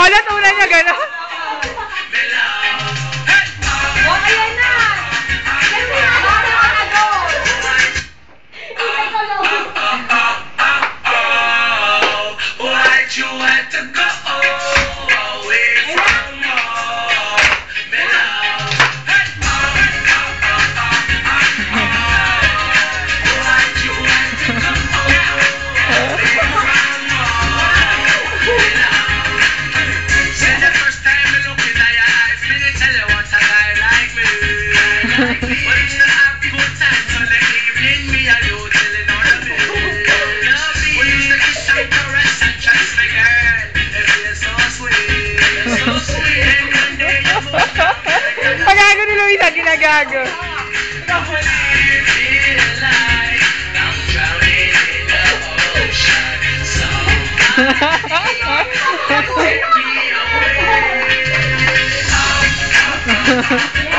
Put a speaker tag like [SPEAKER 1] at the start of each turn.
[SPEAKER 1] o, natunan niya gano'n? Pagano ni Luisa ginagago.
[SPEAKER 2] Ha ha
[SPEAKER 1] ha.